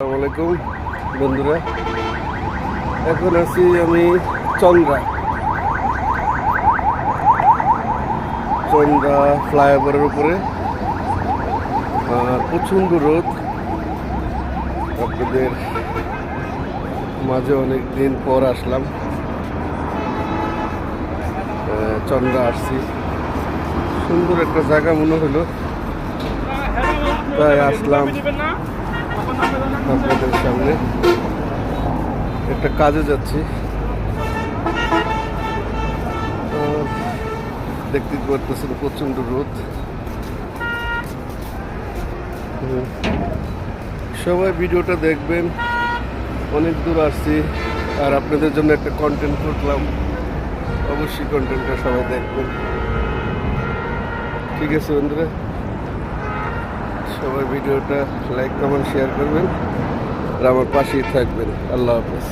আসসালামু বন্ধুরা। এখন আছি আমি চন্দ্রা। চন্দ্রা ফ্লাইওভারের উপরে। প্রচণ্ড রোদ। আপনাদের মাঝে অনেক দিন পর আসলাম। চন্দ্রা আসছি। সুন্দর একটা জায়গা মনে হলো। তাই আসলাম। আপনাদের সামনে। একটা কাজে যাচ্ছি। দেখতে পারতেছেন প্রচণ্ড রোদ। সবাই ভিডিওটা দেখবেন। অনেক দূর আসছি। আর আপনাদের জন্য একটা কন্টেন্ট করলাম। অবশ্যই কন্টেন্টটা সবাই দেখবেন। ঠিক আছে বন্ধুরা? সবাই ভিডিওটা লাইক কমেন্ট শেয়ার করবেন আর আমার পাশেই থাকবেন। আল্লাহ হাফেজ।